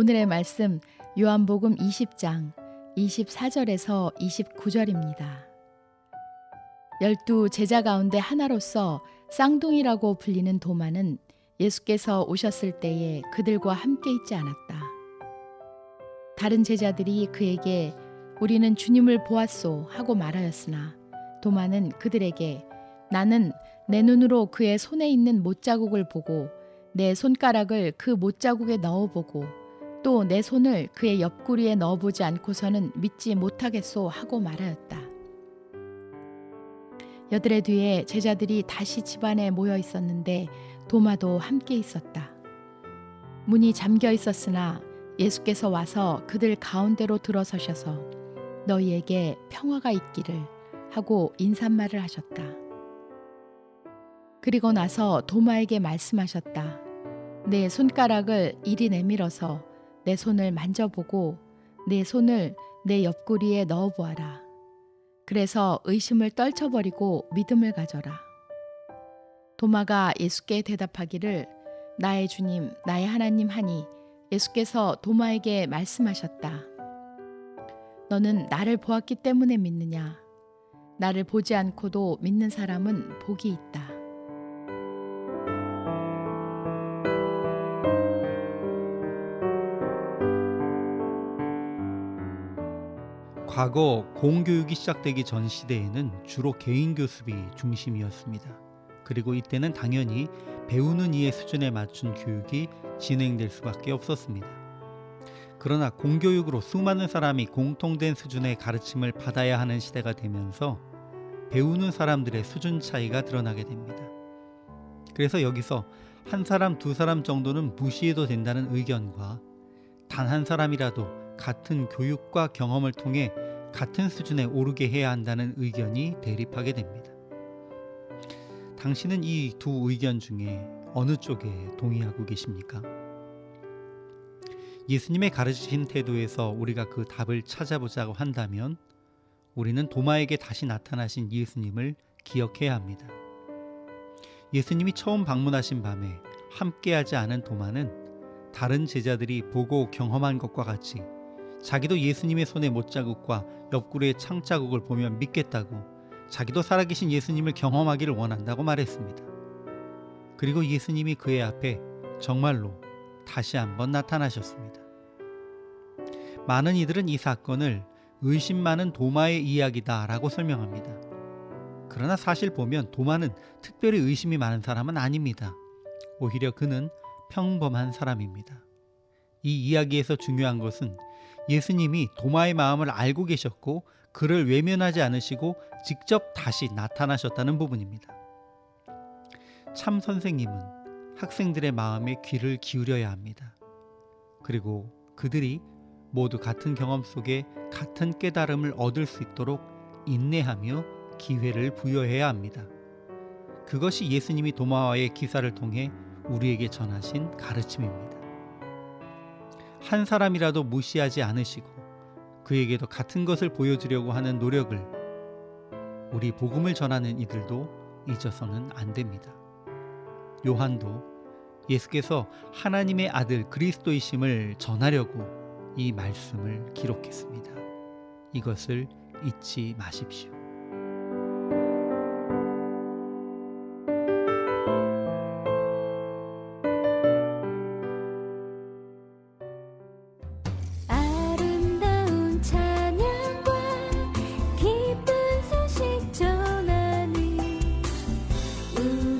오늘의 말씀 요한복음 20장 24절에서 29절입니다. 열두 제자 가운데 하나로서 쌍둥이라고 불리는 도마는 예수께서 오셨을 때에 그들과 함께 있지 않았다. 다른 제자들이 그에게 우리는 주님을 보았소 하고 말하였으나 도마는 그들에게 나는 내 눈으로 그의 손에 있는 못자국을 보고 내 손가락을 그 못자국에 넣어보고 또 내 손을 그의 옆구리에 넣어보지 않고서는 믿지 못하겠소 하고 말하였다. 여드레 뒤에 제자들이 다시 집안에 모여 있었는데 도마도 함께 있었다. 문이 잠겨 있었으나 예수께서 와서 그들 가운데로 들어서셔서 너희에게 평화가 있기를 하고 인사말을 하셨다. 그리고 나서 도마에게 말씀하셨다. 내 손가락을 이리 내밀어서 내 손을 만져보고 내 손을 내 옆구리에 넣어보아라. 그래서 의심을 떨쳐버리고 믿음을 가져라. 도마가 예수께 대답하기를 나의 주님, 나의 하나님 하니 예수께서 도마에게 말씀하셨다. 너는 나를 보았기 때문에 믿느냐? 나를 보지 않고도 믿는 사람은 복이 있다. 과거 공교육이 시작되기 전 시대에는 주로 개인 교습이 중심이었습니다. 그리고 이때는 당연히 배우는 이의 수준에 맞춘 교육이 진행될 수밖에 없었습니다. 그러나 공교육으로 수많은 사람이 공통된 수준의 가르침을 받아야 하는 시대가 되면서 배우는 사람들의 수준 차이가 드러나게 됩니다. 그래서 여기서 한 사람, 두 사람 정도는 무시해도 된다는 의견과 단 한 사람이라도 같은 교육과 경험을 통해 같은 수준에 오르게 해야 한다는 의견이 대립하게 됩니다. 당신은 이 두 의견 중에 어느 쪽에 동의하고 계십니까? 예수님의 가르치신 태도에서 우리가 그 답을 찾아보자고 한다면 우리는 도마에게 다시 나타나신 예수님을 기억해야 합니다. 예수님이 처음 방문하신 밤에 함께하지 않은 도마는 다른 제자들이 보고 경험한 것과 같이 자기도 예수님의 손의 못자국과 옆구리의 창자국을 보면 믿겠다고 자기도 살아계신 예수님을 경험하기를 원한다고 말했습니다. 그리고 예수님이 그의 앞에 정말로 다시 한번 나타나셨습니다. 많은 이들은 이 사건을 의심 많은 도마의 이야기다라고 설명합니다. 그러나 사실 보면 도마는 특별히 의심이 많은 사람은 아닙니다. 오히려 그는 평범한 사람입니다. 이 이야기에서 중요한 것은 예수님이 도마의 마음을 알고 계셨고 그를 외면하지 않으시고 직접 다시 나타나셨다는 부분입니다. 참 선생님은 학생들의 마음에 귀를 기울여야 합니다. 그리고 그들이 모두 같은 경험 속에 같은 깨달음을 얻을 수 있도록 인내하며 기회를 부여해야 합니다. 그것이 예수님이 도마와의 기사를 통해 우리에게 전하신 가르침입니다. 한 사람이라도 무시하지 않으시고 그에게도 같은 것을 보여주려고 하는 노력을 우리 복음을 전하는 이들도 잊어서는 안 됩니다. 요한도 예수께서 하나님의 아들 그리스도이심을 전하려고 이 말씀을 기록했습니다. 이것을 잊지 마십시오. blue.